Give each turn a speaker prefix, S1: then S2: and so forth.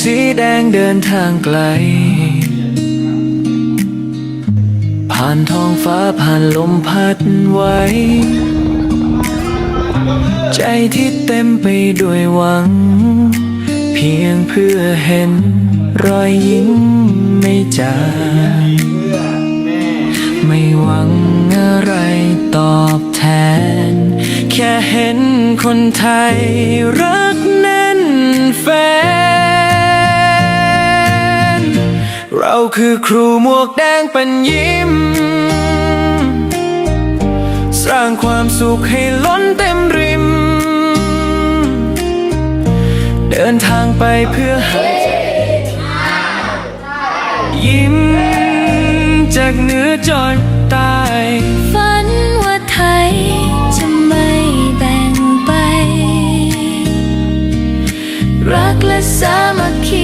S1: สีแดงเดินทางไกล ผ่านท้องฟ้าผ่านลมพัดไว้ ใจที่เต็มไปด้วยหวัง เพียงเพื่อเห็นรอยยิ้มไม่จางไม่หวังอะไรตอบแทน แค่เห็นคนไทยรักแน่นแฟน เราคือครูหมวกแดงเปัญยิ้ม สร้างความสุขให้ล้นเต็มริม เดินทางไปเพื่อใหายิ้ม จากเหนือจอดใต้
S2: ฝันว่าไทยจะไม่แบ่งไป รักและสามัคคี